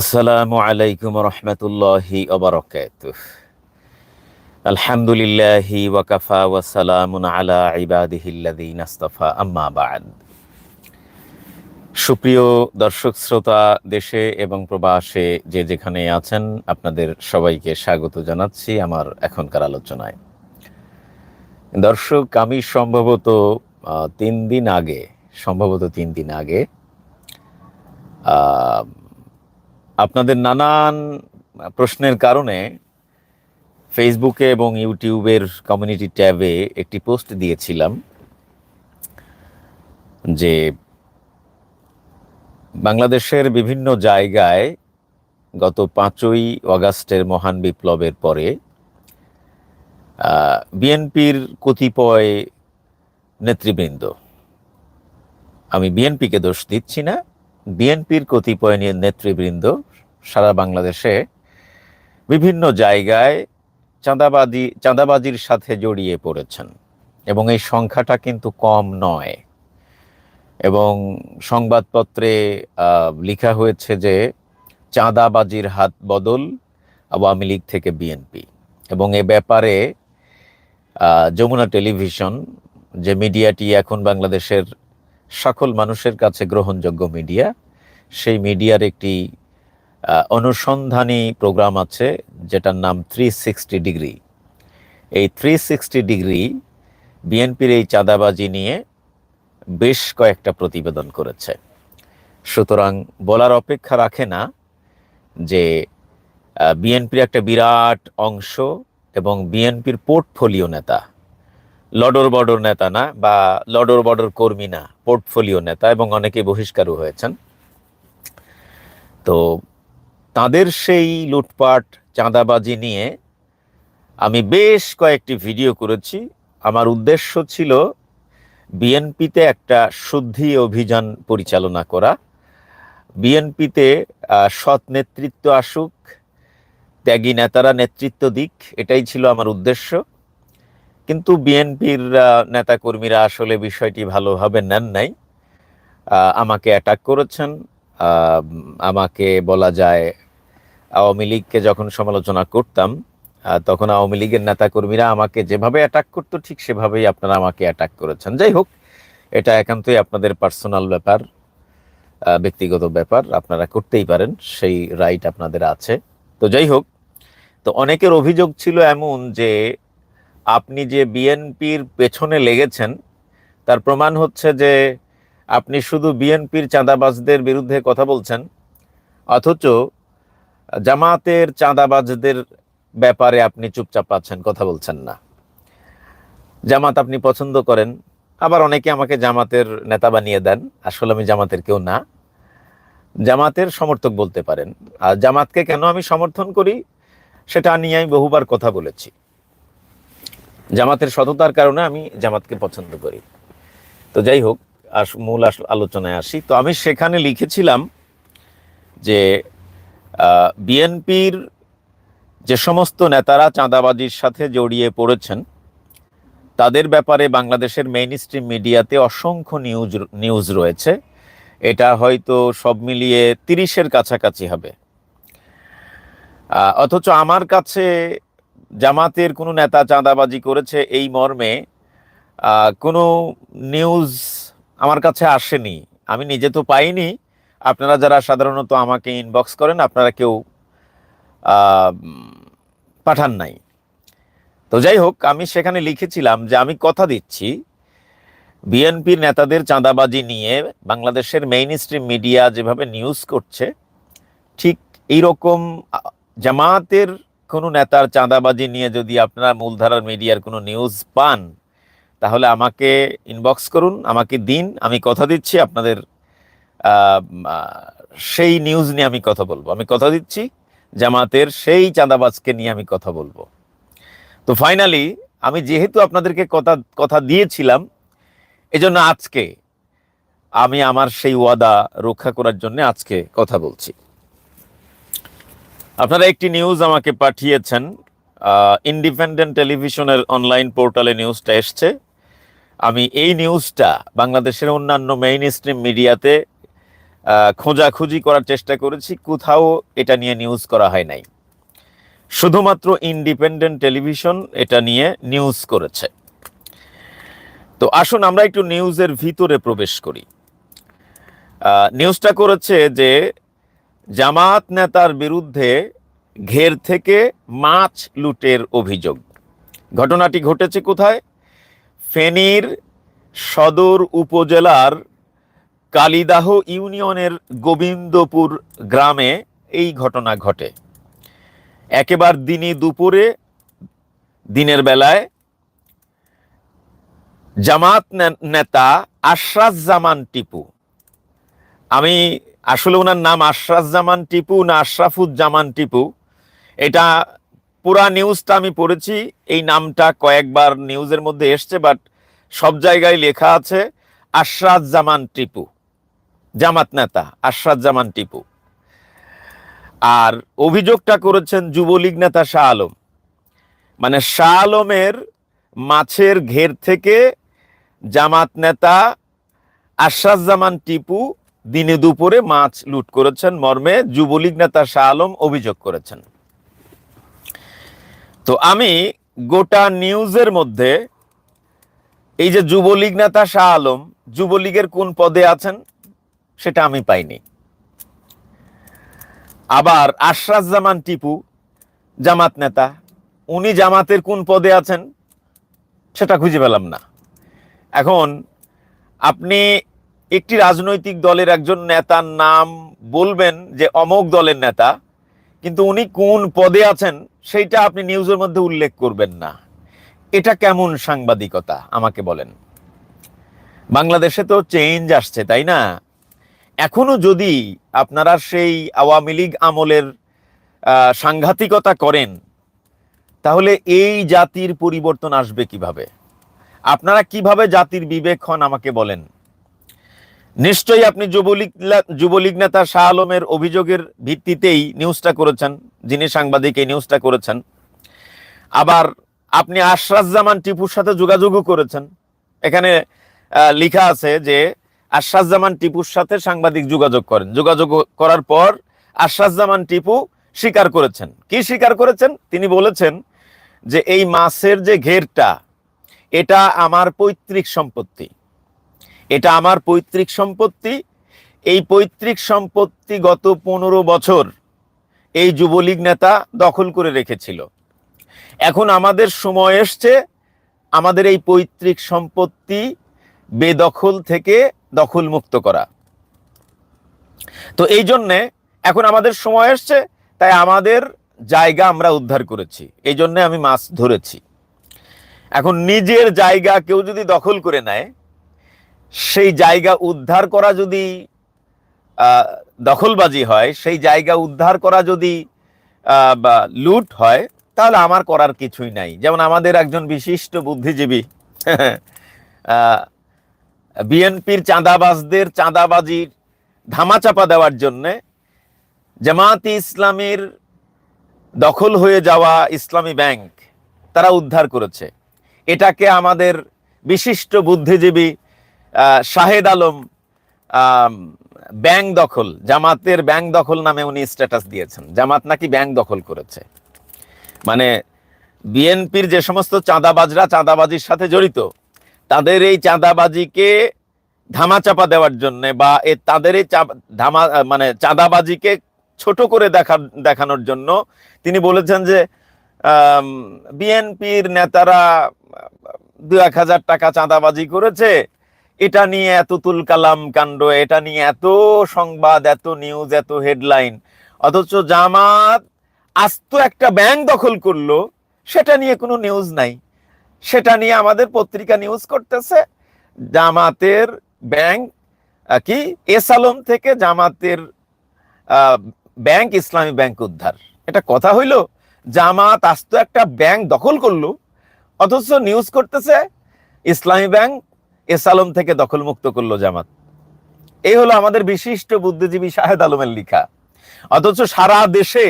আসসালামু আলাইকুম রহমতুল্লাহি ওবরকাত আলহামদুলিল্লাহি ওয়াকাফা ওয়াসালামুন আলা ইবাদিহিল্লাযীন আস্তাফা, আম্মা বাদ। সুপ্রিয় দর্শক, শ্রোতা, দেশে এবং প্রবাসে যে যেখানে আছেন, আপনাদের সবাইকে স্বাগত জানাচ্ছি আমার এখনকার আলোচনায়। দর্শক, আমি সম্ভবত তিন দিন আগে, সম্ভবত তিন দিন আগে আপনাদের নানান প্রশ্নের কারণে ফেসবুকে এবং ইউটিউবের কমিউনিটি ট্যাবে একটি পোস্ট দিয়েছিলাম যে বাংলাদেশের বিভিন্ন জায়গায় গত পাঁচই অগাস্টের মহান বিপ্লবের পরে বিএনপির কতিপয় নেতৃবৃন্দ, আমি বিএনপিকে দোষ দিচ্ছি না বিএনপির কতিপয় নেতৃবৃন্দ সারা বাংলাদেশে বিভিন্ন জায়গায় চাঁদাবাজি চাঁদাবাজির সাথে জড়িয়ে পড়েছেন। এবং এই সংখ্যাটা কিন্তু কম নয়। এবং সংবাদপত্রে লেখা হয়েছে যে চাঁদাবাজির হাত বদল আওয়ামী লীগ থেকে বিএনপি। এবং এ ব্যাপারে যমুনা টেলিভিশন, যে মিডিয়াটি এখন বাংলাদেশের সকল মানুষের কাছে গ্রহণযোগ্য মিডিয়া সেই মিডিয়ার একটি অনুসন্ধানী প্রোগ্রাম আছে, যেটার নাম থ্রি সিক্সটি ডিগ্রি। এই থ্রি সিক্সটি ডিগ্রি বিএনপির এই চাঁদাবাজি নিয়ে বেশ কয়েকটা প্রতিবেদন করেছে। সুতরাং বলার অপেক্ষা রাখে না যে বিএনপির একটা বিরাট অংশ এবং বিএনপির পোর্টফোলিও নেতা, লডর বডর নেতা না, বা লডর বডর কর্মী না, পোর্টফোলিও নেতা এবং অনেকে বহিষ্কারও হয়েছেন। তো তাদের সেই লুটপাট, চাঁদাবাজি নিয়ে আমি বেশ কয়েকটি ভিডিও করেছি। আমার উদ্দেশ্য ছিল বিএনপিতে একটা শুদ্ধি অভিযান পরিচালনা করা। বিএনপিতে সৎ নেতৃত্ব আসুক, ত্যাগী নেতারা নেতৃত্ব দিক, এটাই ছিল আমার উদ্দেশ্য। কিন্তু বিএনপির নেতাকর্মীরা আসলে বিষয়টি ভালোভাবে নেন নাই। আমাকে অ্যাটাক করেছেন। আমাকে বলা যায়, আওয়ামী লীগকে যখন সমালোচনা করতাম তখন আওয়ামী লীগের নেতাকর্মীরা আমাকে যেভাবে অ্যাটাক করতো, ঠিক সেভাবেই আপনারা আমাকে অ্যাটাক করেছেন। যাই হোক, এটা একান্তই আপনাদের পার্সোনাল ব্যাপার ব্যক্তিগত ব্যাপার, আপনারা করতেই পারেন, সেই রাইট আপনাদের আছে। তো যাই হোক, তো অনেকের অভিযোগ ছিল এমন যে, আপনি যে বিএনপির পেছনে লেগেছেন, তার প্রমাণ হচ্ছে যে আপনি শুধু বিএনপির চাঁদাবাজদের বিরুদ্ধে কথা বলছেন, অথচ জামাতের চাঁদাবাজদের ব্যাপারে আপনি চুপচাপ আছেন, কথা বলছেন না। জামাত আপনি পছন্দ করেন, আবার অনেকে আমাকে জামাতের নেতা বানিয়ে দেন, আসলে আমি জামাতের কেউ না। জামাতের সমর্থক বলতে পারেন, আর জামাতকে কেন আমি সমর্থন করি, সেটা নিয়ে আমি বহুবার কথা বলেছি। জামাতের সততার কারণে আমি জামাতকে পছন্দ করি। তো যাই হোক আস, মূল আলোচনায় আসি। তো আমি সেখানে লিখেছিলাম যে বিএনপির যে সমস্ত নেতারা চাঁদাবাজির সাথে জড়িয়ে পড়েছেন, তাদের ব্যাপারে বাংলাদেশের মেইন স্ট্রিম মিডিয়াতে অসংখ্য নিউজ নিউজ রয়েছে। এটা হয়তো সব মিলিয়ে তিরিশের কাছাকাছি হবে। অথচ আমার কাছে জামাতের কোনো নেতা চাঁদাবাজি করেছে এই মর্মে কোনো নিউজ আমার কাছে আসেনি। আমি নিজে তো পাইনি। আপনারা যারা সাধারণত আমাকে ইনবক্স করেন, আপনারা কেউ পাঠান নাই। তো যাই হোক, আমি সেখানে লিখেছিলাম যে আমি কথা দিচ্ছি। বিএনপির নেতাদের চাঁদাবাজি নিয়ে বাংলাদেশের মেইন স্ট্রিম মিডিয়া যেভাবে নিউজ করছে, ঠিক এইরকম জামাতের কোনো নেতার চাঁদাবাজি নিয়ে যদি আপনারা মূলধারার মিডিয়ার কোনো নিউজ পান তাহলে আমাকে ইনবক্স করুন, আমাকে দিন, আমি কথা দিচ্ছি, আপনাদের সেই নিউজ নিয়ে আমি কথা বলব। আমি কথা দিচ্ছি, জামাতের সেই চাঁদাবাজকে নিয়ে আমি কথা বলব। তো ফাইনালি আমি যেহেতু আপনাদেরকে কথা কথা দিয়েছিলাম, এজন্য আজকে আমি আমার সেই ওয়াদা রক্ষা করার জন্য আজকে কথা বলছি। আপনারা একটি নিউজ আমাকে পাঠিয়েছেন ইন্ডিপেন্ডেন্ট টেলিভিশনের অনলাইন পোর্টালে নিউজটা এসছে। আমি এই নিউজটা বাংলাদেশের অন্যান্য মেইন স্ট্রিম মিডিয়াতে খোঁজাখুঁজি করার চেষ্টা করেছি, কোথাও এটা নিয়ে নিউজ করা হয় নাই। শুধুমাত্র ইন্ডিপেন্ডেন্ট টেলিভিশন এটা নিয়ে নিউজ করেছে। তো আসুন আমরা একটু নিউজের ভিতরে প্রবেশ করি। নিউজটা করেছে যে জামাত নেতার বিরুদ্ধে ঘের থেকে মাছ লুটের অভিযোগ। ঘটনাটি ঘটেছে কোথায়? ফেনীর সদর উপজেলার কালিদাহ ইউনিয়নের গোবিন্দপুর গ্রামে এই ঘটনা ঘটে। একেবার দিনই দুপুরে, দিনের বেলায় জামাত নেতা আশরাফ জামান টিপু। আমি আসলে ওনার নাম আশরাফ জামান টিপু না আশরাফুজ্জামান টিপু। এটা পুরা নিউজটা আমি পড়েছি। এই নামটা কয়েকবার নিউজের মধ্যে এসছে বাট সব জায়গায় লেখা আছে আশরাফ জামান টিপু, জামাত নেতা আশরাফ জামান টিপু। আর অভিযোগটা করেছেন যুবলীগ নেতা শাহ আলম। মানে শাহ আলমের মাছের ঘের থেকে জামাত নেতা আশরাফ জামান টিপু দিনে দুপুরে মাছ লুট করেছেন, মর্মে যুবলীগ নেতা শাহ আলম অভিযোগ করেছেন। আমি গোটা নিউজের মধ্যে এই যে যুবলীগ নেতা শাহ আলম, যুবলীগের কোন পদে আছেন সেটা আমি পাইনি। আবার আশরাফ জামান টিপু, জামাত নেতা, উনি জামাতের কোন পদে আছেন সেটা খুঁজে পেলাম না। এখন আপনি একটি রাজনৈতিক দলের একজন নেতার নাম বলবেন যে অমোক দলের নেতা কিন্তু উনি কোন পদে আছেন সেইটা আপনি নিউজের মধ্যে উল্লেখ করবেন না। এটা কেমন সাংবাদিকতা, আমাকে বলেন। বাংলাদেশে তো চেঞ্জ আসছে, তাই না? এখনও যদি আপনারা সেই আওয়ামী লীগ আমলের সাংঘাতিকতা করেন, তাহলে এই জাতির পরিবর্তন আসবে কীভাবে? আপনারা কীভাবে জাতির বিবেক হন, আমাকে বলেন। নিশ্চয়ই আপনি যুবলীগ যুবলীগ নেতা শাহ আলমের অভিযোগের ভিত্তিতেই নিউজটা করেছেন, যিনি সাংবাদিক এই নিউজটা করেছেন। আবার আপনি আশরাফ জামান টিপুর সাথে যোগাযোগও করেছেন। এখানে লেখা আছে যে আশরাফ জামান টিপুর সাথে সাংবাদিক যোগাযোগ করেন। যোগাযোগ করার পর আশরাফ জামান টিপু স্বীকার করেছেন। কি স্বীকার করেছেন? তিনি বলেছেন যে এই মাছের যে ঘেরটা, এটা আমার পৈতৃক সম্পত্তি। এটা আমার পৈতৃক সম্পত্তি। এই পৈতৃক সম্পত্তি গত পনেরো বছর এই যুবলীগ নেতা দখল করে রেখেছিল। এখন আমাদের সময় এসছে, আমাদের এই পৈতৃক সম্পত্তি বেদখল থেকে দখল মুক্ত করা। তো এই জন্যে এখন আমাদের সময় এসছে, তাই আমাদের জায়গা আমরা উদ্ধার করেছি। এই জন্যে আমি মাছ ধরেছি। এখন নিজের জায়গা কেউ যদি দখল করে নেয় সেই জায়গা উদ্ধার করা যদি দখলবাজি হয়, সেই জায়গা উদ্ধার করা যদি লুট হয়, তাহলে আমার করার কিছুই নাই। যেমন আমাদের একজন বিশিষ্ট বুদ্ধিজীবী বিএনপির চাঁদাবাজদের চাঁদাবাজির ধামাচাপা দেওয়ার জন্যে জামাতি ইসলামের দখল হয়ে যাওয়া ইসলামী ব্যাংক তারা উদ্ধার করেছে। এটাকে আমাদের বিশিষ্ট বুদ্ধিজীবী শাহেদ আলম ব্যাংক দখল, জামাতের ব্যাংক দখল নামে উনি স্ট্যাটাস দিয়েছেন। জামাত নাকি ব্যাংক দখল করেছে। মানে বিএনপির যে সমস্ত চাঁদাবাজরা চাঁদাবাজির সাথে জড়িত, তাদের এই চাঁদাবাজিকে ধামাচাপা দেওয়ার জন্য বা এ তাদের এই ধামা মানে চাঁদাবাজিকে ছোট করে দেখা দেখানোর জন্য তিনি বলেছেন যে বিএনপির নেতারা দু এক হাজার টাকা চাঁদাবাজি করেছে এটা নিয়ে এত তুল কালাম কাণ্ড, এটা নিয়ে এত সংবাদ, এত নিউজ এত হেডলাইন অথচ জামাত আস্ত একটা ব্যাংক দখল করল, সেটা নিয়ে কোনো নিউজ নাই। সেটা নিয়ে আমাদের পত্রিকা নিউজ করতেছে, জামাতের ব্যাংক কি? এস আলম থেকে জামাতের ব্যাংক ইসলামী ব্যাংক উদ্ধার। এটা কথা হইল, জামাত আস্ত একটা ব্যাংক দখল করল, অথচ নিউজ করতেছে, ইসলামী ব্যাংক এস আলম থেকে দখল মুক্ত করল জামাত। এই হলো আমাদের বিশিষ্ট বুদ্ধিজীবী শাহেদ আলমের লিখা। অথচ সারা দেশে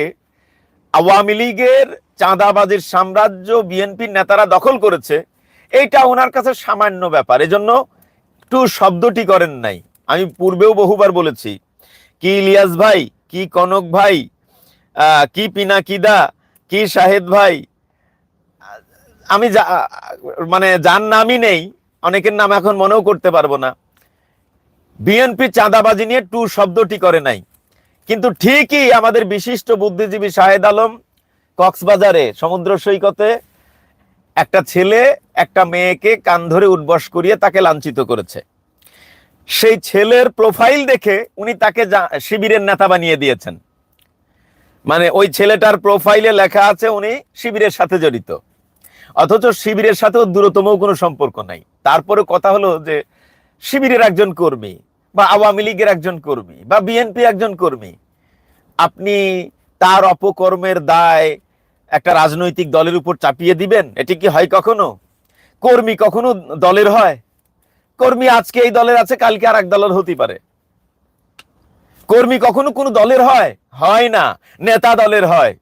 আওয়ামী লীগের চাঁদাবাজির সাম্রাজ্য বিএনপির নেতারা দখল করেছে। এইটা ওনার কাছে সামান্য ব্যাপার। এজন্য একটু শব্দটি করেন নাই। আমি পূর্বেও বহুবার বলেছি, কি ইলিয়াস ভাই, কি কনক ভাই কি পিনাকিদা, কি শাহেদ ভাই আমি মানে যার নামই নেই অনেকের নাম এখন মনেও করতে পারব না। বিএনপি চাঁদাবাজি নিয়ে টু শব্দটি করে নাই। কিন্তু ঠিকই আমাদের বিশিষ্ট বুদ্ধিজীবী শাহেদ আলম কক্সবাজারে সমুদ্র সৈকতে একটা ছেলে, একটা মেয়েকে কান ধরে উঠবস করিয়ে তাকে লাঞ্ছিত করেছে। সেই ছেলের প্রোফাইল দেখে উনি তাকে শিবিরের নেতা বানিয়ে দিয়েছেন। মানে ওই ছেলেটার প্রোফাইলে লেখা আছে উনি শিবিরের সাথে জড়িত। অথচ শিবিরের সাথেও দূরতম কোনো সম্পর্ক নাই। তারপরে কথা হলো যে শিবিরের একজন কর্মী বা আওয়ামী লীগের একজন কর্মী বা বিএনপি একজন কর্মী, আপনি তার অপকর্মের দায় একটা রাজনৈতিক দলের উপর চাপিয়ে দিবেন? এটি কি হয় কখনো? কর্মী কখনো দলের হয়? কর্মী আজকে এই দলের আছে, কালকে আর এক দলের হতে পারে। কর্মী কখনো কোনো দলের হয়? হয় না, নেতা দলের হয়।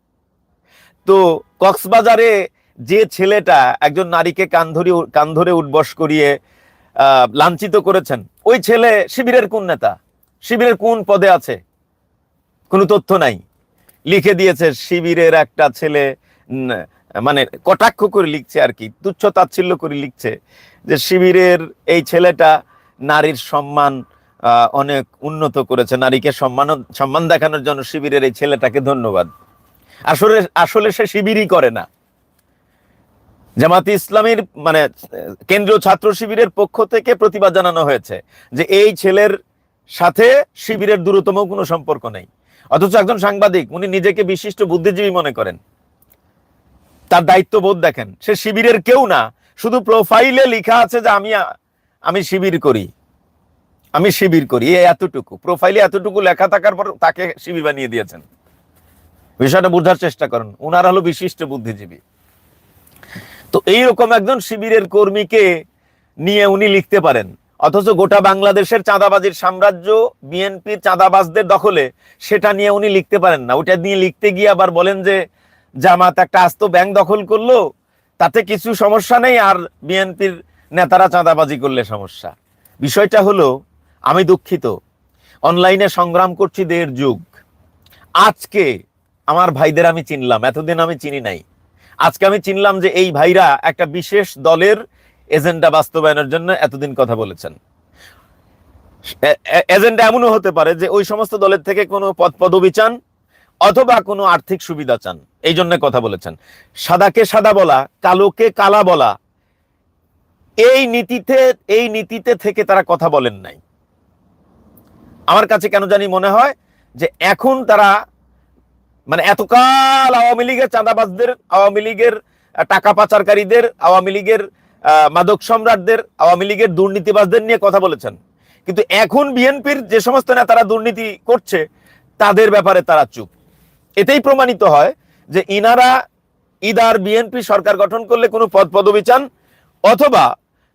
তো কক্সবাজারে যে ছেলেটা একজন নারীকে কান ধরে কান ধরে উঠবস করিয়ে লাঞ্ছিত করেছেন, ওই ছেলে শিবিরের কোন নেতা? শিবিরের কোন পদে আছে? কোনো তথ্য নাই। লিখে দিয়েছে, শিবিরের একটা ছেলে মানে কটাক্ষ করে লিখছে আর কি, তুচ্ছ তাচ্ছিল্য করে লিখছে যে শিবিরের এই ছেলেটা নারীর সম্মান অনেক উন্নত করেছে। নারীকে সম্মান সম্মান দেখানোর জন্য শিবিরের এই ছেলেটাকে ধন্যবাদ। আসলে আসলে সে শিবিরই করে না। জামাতি ইসলামীর মানে কেন্দ্রীয় ছাত্র শিবিরের পক্ষ থেকে প্রতিবাদ জানানো হয়েছে যে এই ছেলের সাথে শিবিরের দূরতম কোনো সম্পর্ক নেই। অথচ একজন সাংবাদিক, উনি নিজেকে বিশিষ্ট বুদ্ধিজীবী মনে করেন। তার দায়িত্ববোধ দেখেন, সে শিবিরের কেউ না, শুধু প্রোফাইলে লেখা আছে যে আমি আমি শিবির করি। আমি শিবির করি এতটুকু। প্রোফাইলে এতটুকু লেখা থাকার পর তাকে শিবির বানিয়ে দিয়েছেন। বিষয়টা বোঝার চেষ্টা করেন, উনার হলো বিশিষ্ট বুদ্ধিজীবী। তো এইরকম একজন শিবিরের কর্মীকে নিয়ে উনি লিখতে পারেন। অথচ গোটা বাংলাদেশের চাঁদাবাজির সাম্রাজ্য, বিএনপির চাঁদাবাজদের দখলে সেটা নিয়ে উনি লিখতে পারেন না। ওটা নিয়ে লিখতে গিয়ে আবার বলেন যে, জামাত একটা আস্ত ব্যাংক দখল করল, তাতে কিছু সমস্যা নেই আর বিএনপির নেতারা চাঁদাবাজি করলে সমস্যা। বিষয়টা হলো, আমি দুঃখিত, অনলাইনে সংগ্রাম করছি দেড় যুগ। আজকে আমার ভাইদের আমি চিনলাম, এতদিন আমি চিনি নাই। আজকে আমি চিনলাম যে এই ভাইরা একটা বিশেষ দলের এজেন্ডা বাস্তবায়নের জন্য এতদিন কথা বলেছেন। এজেন্ডা এমনও হতে পারে যে ওই সমস্ত দলের থেকে কোনো পদ পদবি চান অথবা কোনো আর্থিক সুবিধা চান। এই জন্য কথা বলেছেন। সাদাকে সাদা বলা, কালোকে কালা বলা, এই নীতিতে এই নীতিতে থেকে তারা কথা বলেন নাই। আমার কাছে কেন জানি মনে হয় যে এখন তারা মানে এতকাল আওয়ামী লীগের চাঁদাবাজদের, আওয়ামী লীগের টাকা পাচারকারীদের, আওয়ামী লীগের মাদক সম্রাটদের, আওয়ামী লীগের দুর্নীতিবাজদের নিয়ে কথা বলেছেন। কিন্তু এখন বিএনপির যে সমস্ত নেতারা দুর্নীতি করছে, তাদের ব্যাপারে তারা চুপ। এতেই প্রমাণিত হয় যে ইনারা ইদার বিএনপি সরকার গঠন করলে কোনো পদ পদবি চান, অথবা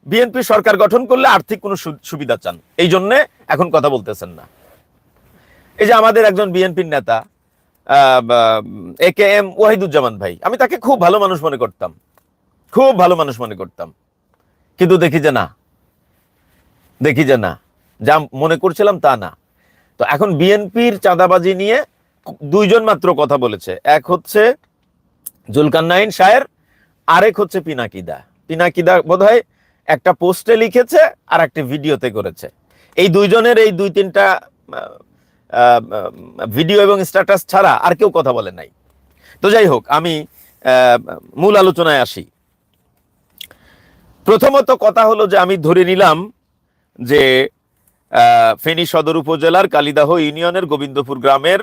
বিএনপি সরকার গঠন করলে আর্থিক কোনো সুবিধা চান। এই জন্য এখন কথা বলতেছেন না। এই যে আমাদের একজন বিএনপির নেতা এ কে এম ওয়াহিদুজ্জামান ভাই। আমি তাকে খুব ভালো মানুষ মনে করতাম। খুব ভালো মানুষ মনে করতাম। কিন্তু দেখি যে না। দেখি যে না। যা মনে করছিলাম তা না। তো এখন বিএনপির চাঁদাবাজি নিয়ে দুইজন মাত্র কথা বলেছে। এক হচ্ছে জুলকান্নাইন শায়ের, আরেক হচ্ছে পিনাকিদা। পিনাকিদা বোধহয় একটা পোস্টে লিখেছে আর একটা ভিডিওতে করেছে। এই দুইজনের এই দুই তিনটা ভিডিও এবং স্ট্যাটাস ছাড়া আর কেউ কথা বলে নাই। তো যাই হোক, আমি মূল আলোচনায় আসি। প্রথমত কথা হলো যে আমি ধরে নিলাম যে ফেনী সদর উপজেলার কালিদাহ ইউনিয়নের গোবিন্দপুর গ্রামের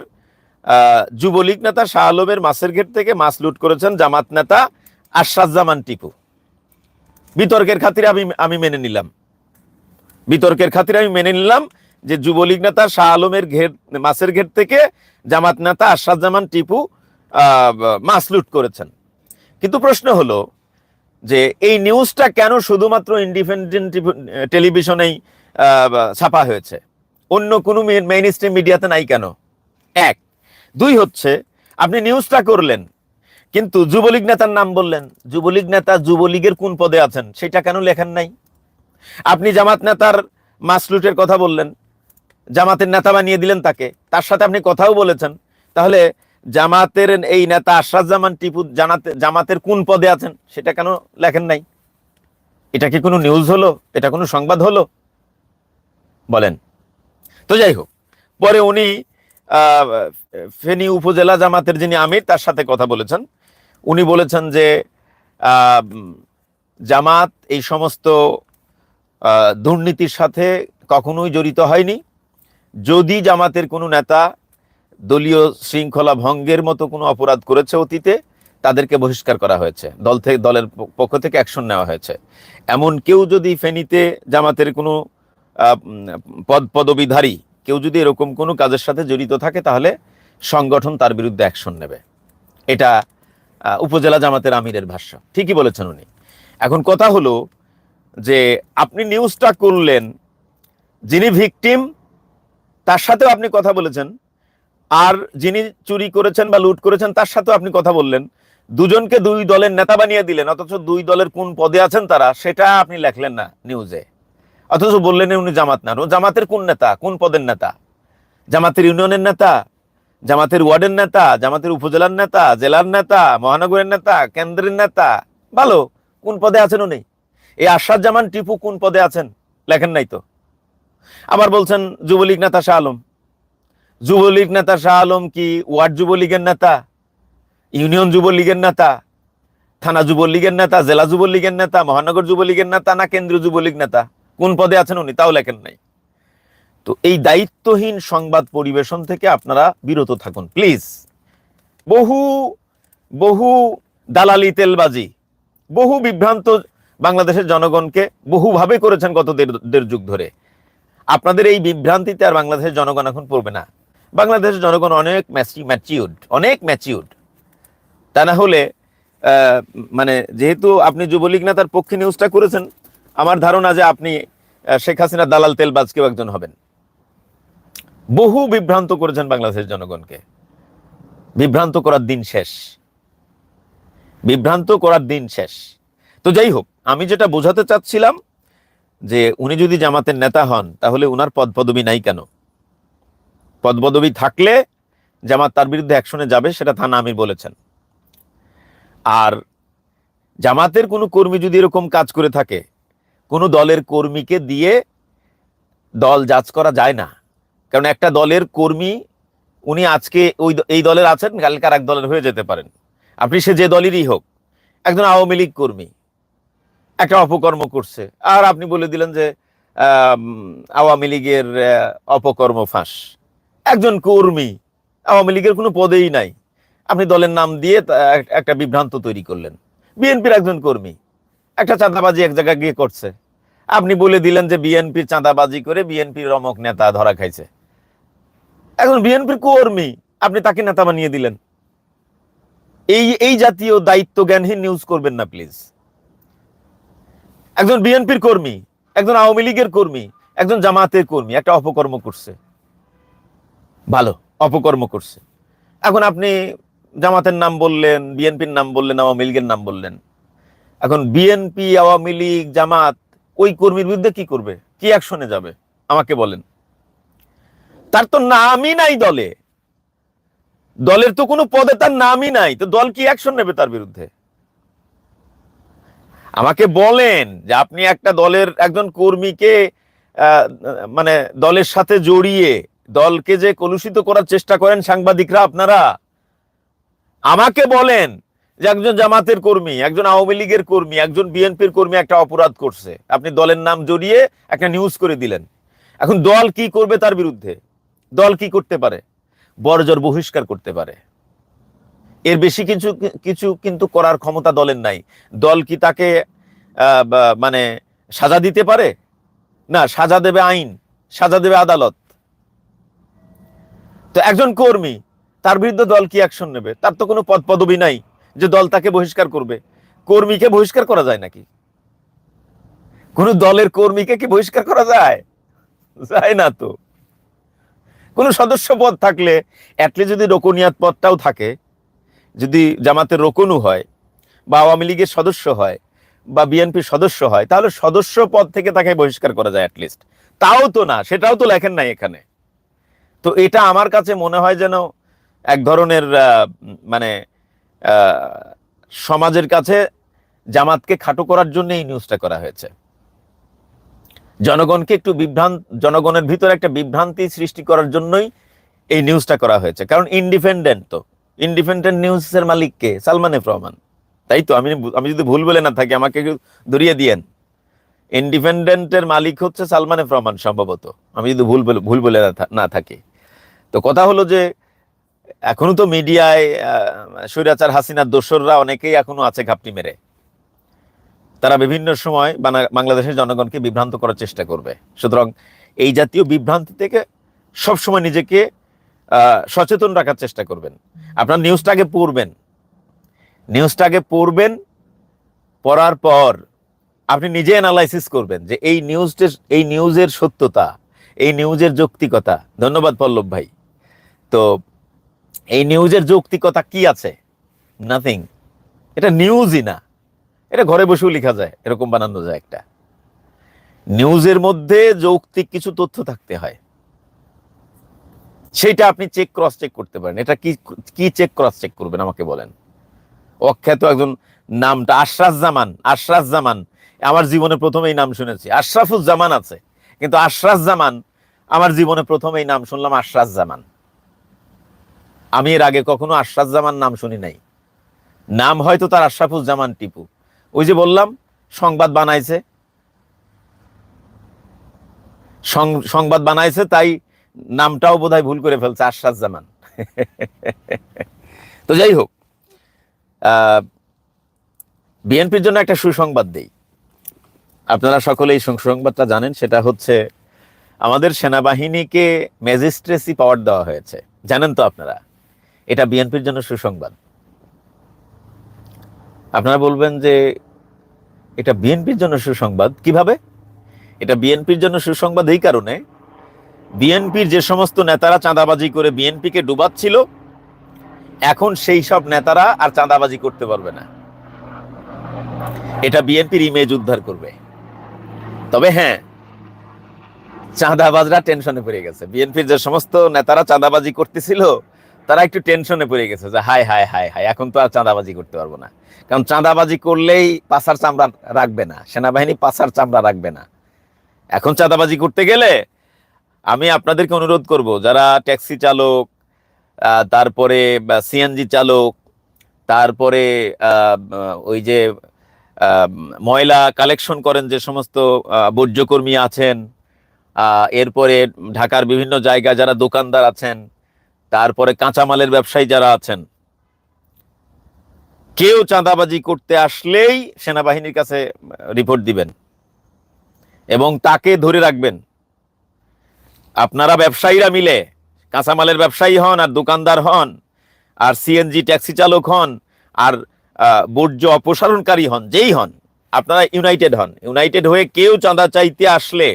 যুবলীগ নেতা শাহ আলমের মাছের ঘেট থেকে মাছ লুট করেছেন জামাত নেতা আশরাফজামান টিপু। বিতর্কের খাতিরে আমি আমি মেনে নিলাম। বিতর্কের খাতিরে আমি মেনে নিলাম যে যুবলীগ নেতা শাহ আলমের ঘের মাছের ঘেট থেকে জামাত নেতা আশরাফজামান টিপু আহ, মাছ লুট করেছেন। কিন্তু প্রশ্ন হলো যে এই নিউজটা কেন শুধুমাত্র ইন্ডিপেন্ডেন্ট টেলিভিশনেই ছাপা হয়েছে? অন্য কোনো মেইন স্ট্রিম মিডিয়াতে নাই কেন? এক। দুই হচ্ছে আপনি নিউজটা করলেন কিন্তু যুবলীগ নেতার নাম বললেন। যুবলীগ নেতা যুবলীগের কোন পদে আছেন সেটা কেন লেখেন নাই? আপনি জামাত নেতার মাসলুটের কথা বললেন জামাতের নেতা বানিয়ে দিলেন তাকে। তার সাথে আপনি কথাও বলেছেন। তাহলে জামাতের এই নেতা আশরাফ জামান টিপু জানাতে জামাতের কোন পদে আছেন সেটা কেন লেখেন নাই? এটা কি কোনো নিউজ হলো? এটা কোনো সংবাদ হলো? বলেন। তো যাই হোক, পরে উনি ফেনী উপজেলা জামাতের যিনি আমির, তার সাথে কথা বলেছেন। উনি বলেছেন যে জামাত এই সমস্ত দুর্নীতির সাথে কখনোই জড়িত হয়নি। যদি জামাতের কোনো নেতা দলীয় শৃঙ্খলা ভঙ্গের মতো কোনো অপরাধ করেছে অতীতে, তাদেরকে বহিষ্কার করা হয়েছে। দল থেকে, দলের পক্ষ থেকে অ্যাকশন নেওয়া হয়েছে। এমন কেউ যদি ফেনীতে জামাতের কোনো পদ, পদবিধারী কেউ যদি এরকম কোনো কাজের সাথে জড়িত থাকে, তাহলে সংগঠন তার বিরুদ্ধে অ্যাকশন নেবে। এটা উপজেলা জামাতের আমিরের ভাষ্য। ঠিকই বলেছেন উনি। এখন কথা হলো যে, আপনি নিউজটা করলেন, যিনি ভিকটিম তার সাথেও আপনি কথা বলেছেন। আর যিনি চুরি করেছেন বা লুট করেছেন, তার সাথেও আপনি কথা বললেন। দুজনকে দুই দলের নেতা বানিয়ে দিলেন, অথচ দুই দলের কোন পদে আছেন তারা, সেটা আপনি লেখলেন না নিউজে। অথচ বললেন উনি জামাত না। জামাতের কোন নেতা? কোন পদের নেতা? জামাতের ইউনিয়নের নেতা? জামাতের ওয়ার্ডের নেতা? জামাতের উপজেলার নেতা? জেলার নেতা? মহানগরের নেতা? কেন্দ্রের নেতা? ভালো, কোন পদে আছেন উনি? এই আশাদ জামান টিপু কোন পদে আছেন? লেখেন নাই তো। আবার বলছেন, যুবলীগ নেতা শাহ আলম। যুবলীগ নেতা শাহ আলম কি ওয়ার্ড যুবলীগের নেতা? ইউনিয়ন যুবলীগের নেতা? থানা যুবলীগের নেতা? জেলা যুবলীগের নেতা? মহানগর যুবলীগের নেতা না কেন্দ্রীয় যুবলীগ নেতা? কোন পদে আছেন উনি? তাও লেখেন নাই। তো এই দায়িত্বহীন সংবাদ পরিবেশন থেকে আপনারা বিরত থাকুন, প্লিজ। বহু বহু দালালি তেলবাজি, বহু বিভ্রান্ত বাংলাদেশের জনগণকে বহুভাবে করেছেন গত দেড় যুগ ধরে। আপনাদের এই বিভ্রান্তিতে আর বাংলাদেশের জনগণ এখন পড়বে না। বাংলাদেশের জনগণ অনেক ম্যাচিউড অনেক ম্যাচিউড তা না হলে মানে যেহেতু আপনি যুবলীগ নেতার পক্ষে নিউজটা করেছেন, আমার ধারণা যে আপনি শেখ হাসিনা দালাল তেলবাজ কেউ একজন হবেন। বহু বিভ্রান্ত করেছেন বাংলাদেশের জনগণকে। বিভ্রান্ত করার দিন শেষ। বিভ্রান্ত করার দিন শেষ। তো যাই হোক, আমি যেটা বোঝাতে চাচ্ছিলাম যে উনি যদি জামাতের নেতা হন, তাহলে উনার পদ পদবি নাই কেন? পদ পদবি থাকলে জামাত তার বিরুদ্ধে অ্যাকশনে যাবে, সেটা থানা আমির বলেছেন। আর জামাতের কোনো কর্মী যদি এরকম কাজ করে থাকে, কোনো দলের কর্মীকে দিয়ে দল যাচ করা যায় না। কারণ একটা দলের কর্মী, উনি আজকে ওই এই দলের আছেন, কালকে আর এক দলের হয়ে যেতে পারেন। আপনি সে যে দলেরই হোক, একজন আওয়ামী লীগ কর্মী একটা অপকর্ম করছে। আর আপনি বলে দিলেন যে আওয়ামী লীগের অপকর্ম ফাঁস। একজন কর্মী আওয়ামী লীগের কোনো পদেই নাই। আপনি দলের নাম দিয়ে একটা বিভ্রান্ত তৈরি করলেন। বিএনপির একজন কর্মী, একটা চাঁদাবাজি এক জায়গায় গিয়ে করছে। আপনি বলে দিলেন যে, বিএনপির চাঁদাবাজি করে বিএনপির রমক নেতা ধরা খাইছে। এখন বিএনপির কর্মী, আপনি তাকে নেতা বানিয়ে দিলেন। এই এই জাতীয় দায়িত্ব জ্ঞানহীন নিউজ করবেন না প্লিজ একজন বিএনপির কর্মী, একজন আওয়ামী লীগের কর্মী, একজন জামাতের কর্মী, একটা অপকর্ম করছে। ভালো, অপকর্ম করছে। এখন আপনি জামাতের নাম বললেন, বিএনপির নাম বললেন, আওয়ামী লীগের নাম বললেন। এখন বিএনপি, আওয়ামী লীগ, জামাত, ওই কর্মীর বিরুদ্ধে কি করবে? কি অ্যাকশনে যাবে? আমাকে বলেন। তার তো নামই নাই দলে। দলের তো কোনো পদে তার নামই নাই। তো দল কি অ্যাকশন নেবে তার বিরুদ্ধে? আমাকে বলেন যে আপনি একটা দলের একজন কর্মীকে মানে দলের সাথে জড়িয়ে দলকে যে কলুষিত করার চেষ্টা করেন সাংবাদিকরা আপনারা, আমাকে বলেন যে একজন জামাতের কর্মী, একজন আওয়ামী লীগের কর্মী, একজন বিএনপির কর্মী একটা অপরাধ করছে। আপনি দলের নাম জড়িয়ে একটা নিউজ করে দিলেন। এখন দল কি করবে তার বিরুদ্ধে? দল কি করতে পারে? বড়জোর বহিষ্কার করতে পারে। এর বেশি কিছু কিছু কিন্তু করার ক্ষমতা দলের নাই। দল কি তাকে মানে সাজা দিতে পারে? না, সাজা দেবে আইন, সাজা দেবে আদালত। তো একজন কর্মী, তার বিরুদ্ধে দল কি অ্যাকশন নেবে? তার তো কোনো পদ পদবি নাই যে দল তাকে বহিষ্কার করবে। কর্মীকে বহিষ্কার করা যায় নাকি? কোন দলের কর্মীকে কি বহিষ্কার করা যায়? যায় না তো। কোন সদস্য পদ থাকলে অ্যাটলিস্ট যদি রোকনিয়াত পদটাও থাকে যদি জামাতের রোকনু হয় বা আওয়ামী লীগের সদস্য হয় বা বিএনপির সদস্য হয়, তাহলে সদস্য পদ থেকে তাকে বহিষ্কার করা যায় অ্যাটলিস্ট তাও তো না, সেটাও তো লেখেন নাই এখানে। তো এটা আমার কাছে মনে হয় যেন এক ধরনের মানে সমাজের কাছে জামাতকে খাটো করার জন্য এই নিউজটা করা হয়েছে। জনগণকে একটু বিভ্রান্ত, জনগণের ভিতরে একটা বিভ্রান্তি সৃষ্টি করার জন্যই এই নিউজটা করা হয়েছে। কারণ ইন্ডিপেন্ডেন্ট তো। ইন্ডিপেন্ডেন্ট নিউজের মালিক কে সালমান এফ রহমান। তাই তো? আমি আমি যদি ভুল বলে না থাকি, আমাকে ধরিয়ে দিয়েন। ইন্ডিপেন্ডেন্টের মালিক হচ্ছে সালমান এফ রহমান সম্ভবত। আমি যদি ভুল ভুল বলে না থাকি। তো কথা হলো যে, এখনও তো মিডিয়ায় স্বৈরাচার হাসিনার দোসররা অনেকেই এখনও আছে ঘাপটি মেরে। তারা বিভিন্ন সময় বাংলাদেশের জনগণকে বিভ্রান্ত করার চেষ্টা করবে। সুতরাং এই জাতীয় বিভ্রান্তি থেকে সবসময় নিজেকে সচেতন রাখার চেষ্টা করবেন। আপনার নিউজটা আগে পড়বেন। নিউজটা আগে পড়বেন, পড়ার পর আপনি নিজে অ্যানালাইসিস করবেন যে এই নিউজটা এই নিউজের সত্যতা, এই নিউজের যৌক্তিকতা। ধন্যবাদ পল্লব ভাই। তো এই নিউজের যৌক্তিকতা কি আছে? নাথিং এটা নিউজই না। এটা ঘরে বসেও লেখা যায়, এরকম বানানো যায় একটা। নিউজের মধ্যে যৌক্তিক কিছু তথ্য থাকতে হয়। সেটা আপনি চেক ক্রস চেক করতে পারেন। এটা কি কি চেক ক্রস চেক করবেন আমাকে বলেন? অখ্যাত একজন নামটা আশরাফ জামান আশরাফ জামান আমার জীবনে প্রথমেই নাম শুনেছি। আশরাফুজ জামান আছে। কিন্তু আশরাফ জামান আমার জীবনে প্রথমেই নাম শুনলাম আশরাফ জামান আমি এর আগে কখনো আশরাফ জামান নাম শুনি নাই। নাম হয়তো তার আশরাফুজ জামান টিপু। ওই যে বললাম, সংবাদ বানাইছে। সংবাদ বানাইছে, তাই নামটাও বোধহয় ভুল করে ফেলছে আশ্বাস জামান তো যাই হোক বিএনপির জন্য একটা সুসংবাদ দেই। আপনারা সকলে এই সুসংবাদটা জানেন, সেটা হচ্ছে আমাদের সেনাবাহিনীকে ম্যাজিস্ট্রেসি পাওয়ার দেওয়া হয়েছে। জানেন তো আপনারা, এটা বিএনপির জন্য সুসংবাদ। আপনারা বলবেন যে এটা বিএনপির জন্য সুসংবাদ? কীভাবে? এটা বিএনপির জন্য সুসংবাদ এই কারণে বিএনপির যে সমস্ত নেতারা চাঁদাবাজি করে বিএনপিকে ডুবাচ্ছিল, এখন সেই সব নেতারা আর চাঁদাবাজি করতে পারবে না। এটা বিএনপির ইমেজ উদ্ধার করবে। তবে হ্যাঁ চাঁদাবাজরা টেনশনে পড়ে গেছে। বিএনপির যে সমস্ত নেতারা চাঁদাবাজি করতেছিল, তারা একটু টেনশনে পড়ে গেছে যে হাই হাই হাই হাই এখন তো আর চাঁদাবাজি করতে পারব না। কারণ চাঁদাবাজি করলেই পাশার চামড়া রাখবে না, সেনাবাহিনী পাশার চামড়া রাখবে না। এখন চাঁদাবাজি করতে গেলে আমি আপনাদেরকে অনুরোধ করব, যারা ট্যাক্সি চালক তারপরে সিএনজি চালক, তারপরে ওই যে ময়লা কালেকশন করেন, যে সমস্ত বর্জ্যকর্মী আছেন এরপরে ঢাকার বিভিন্ন জায়গা যারা দোকানদার আছেন, তারপরে কাঁচামালের ব্যবসায়ী যারা আছেন, কেউ চাঁদাবাজি করতে আসলেই সেনাবাহিনীর কাছে রিপোর্ট দিবেন এবং তাকে ধরে রাখবেন। আপনারা ব্যবসায়ীরা মিলে কাঁচামালের ব্যবসায়ী হন আর দোকানদার হন আর সিএনজি ট্যাক্সি চালক হন আর বর্জ্য অপসারণকারী হন, যেই হন, আপনারা ইউনাইটেড হন। ইউনাইটেড হয়ে কেউ চাঁদা চাইতে আসলে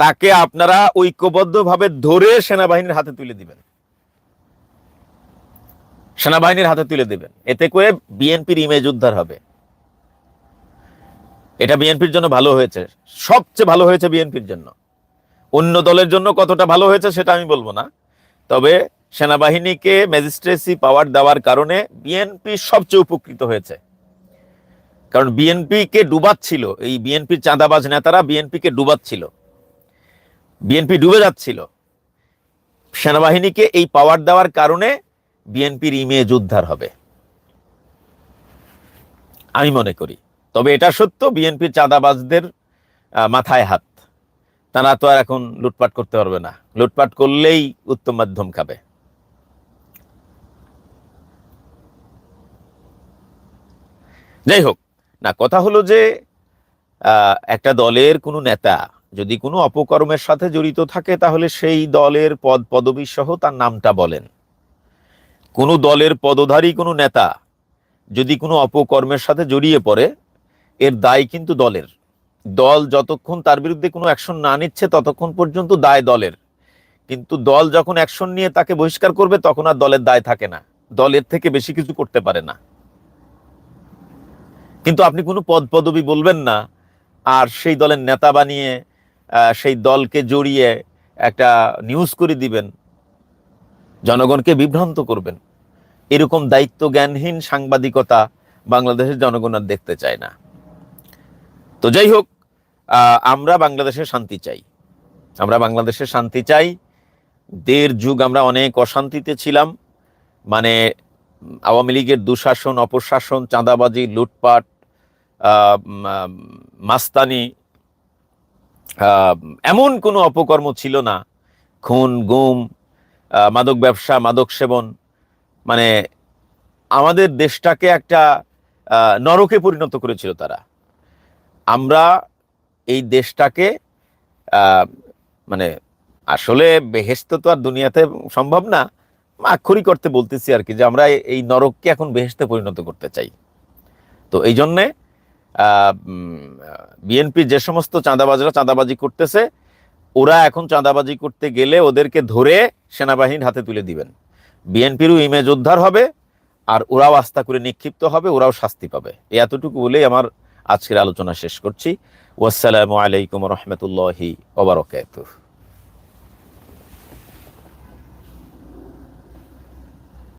তাকে আপনারা ঐক্যবদ্ধভাবে ধরে সেনাবাহিনীর হাতে তুলে দিবেন। সেনাবাহিনীর হাতে তুলে দিবেন। এতে করে বিএনপির ইমেজ উদ্ধার হবে। এটা বিএনপির জন্য ভালো হয়েছে। সবচেয়ে ভালো হয়েছে বিএনপির জন্য। অন্য দলের জন্য কতটা ভালো হয়েছে সেটা আমি বলব না। তবে সেনাবাহিনীকে ম্যাজিস্ট্রেসি পাওয়ার দেওয়ার কারণে বিএনপি সবচেয়ে উপকৃত হয়েছে। কারণ বিএনপি কে ডুবাচ্ছিল, এই বিএনপির চাঁদাবাজ নেতারা বিএনপি কে ডুবাচ্ছিল। বিএনপি ডুবে যাচ্ছিল। সেনাবাহিনীকে এই পাওয়ার দেওয়ার কারণে বিএনপির ইমেজ উদ্ধার হবে। আমি মনে করি। তবে এটা সত্য বিএনপির চাঁদাবাজদের মাথায় হাত। তারা তো আর এখন লুটপাট করতে পারবে না। লুটপাট করলেই উত্তম মাধ্যম খাবে। যাই হোক, না, কথা হলো যে একটা দলের কোনো নেতা যদি কোনো অপকর্মের সাথে জড়িত থাকে, তাহলে সেই দলের পদ পদবী সহ তার নামটা বলেন। কোনো দলের পদধারী কোনো নেতা যদি কোনো অপকর্মের সাথে জড়িয়ে পড়ে, এর দায় কিন্তু দলের। দল যতক্ষণ তার বিরুদ্ধে কোনো অ্যাকশন না নিচ্ছে, ততক্ষণ পর্যন্ত দায় দলের। কিন্তু দল যখন অ্যাকশন নিয়ে তাকে বহিষ্কার করবে, তখন আর দলের দায় থাকে না। দলের থেকে বেশি কিছু করতে পারে না। কিন্তু আপনি কোনো পদ পদবি বলবেন না, আর সেই দলের নেতা বানিয়ে সেই দলকে জড়িয়ে একটা নিউজ করে দিবেন, জনগণকে বিভ্রান্ত করবেন। এরকম দায়িত্ব জ্ঞানহীন সাংবাদিকতা বাংলাদেশের জনগণ আর দেখতে চায় না। তো যাই হোক আমরা বাংলাদেশের শান্তি চাই। আমরা বাংলাদেশের শান্তি চাই। দেড় যুগ আমরা অনেক অশান্তিতে ছিলাম। মানে আওয়ামী লীগের দুঃশাসন, অপশাসন, চাঁদাবাজি, লুটপাট মাস্তানি এমন কোনো অপকর্ম ছিল না। খুন, গুম মাদক ব্যবসা, মাদক সেবন মানে আমাদের দেশটাকে একটা নরকে পরিণত করেছিল তারা। আমরা এই দেশটাকে মানে আসলে বেহেস্ত তো আর দুনিয়াতে সম্ভব না আক্ষরিক করতে বলতেছি আর কি যে আমরা এই নরককে এখন বেহেস্তে পরিণত করতে চাই। তো এই জন্যে বিএনপি যে সমস্ত চাঁদাবাজরা চাঁদাবাজি করতেছে, ওরা এখন চাঁদাবাজি করতে গেলে ওদেরকে ধরে সেনাবাহিনীর হাতে তুলে দিবেন। বিএনপিরও ইমেজ উদ্ধার হবে, আর ওরাও আস্থা করে নিক্ষিপ্ত হবে, ওরাও শাস্তি পাবে। এতটুকু বলেই আমার আজকের আলোচনা শেষ করছি। ওয়াসালামু আলাইকুম রহমতুল্লাহি ওবরাকাতুহ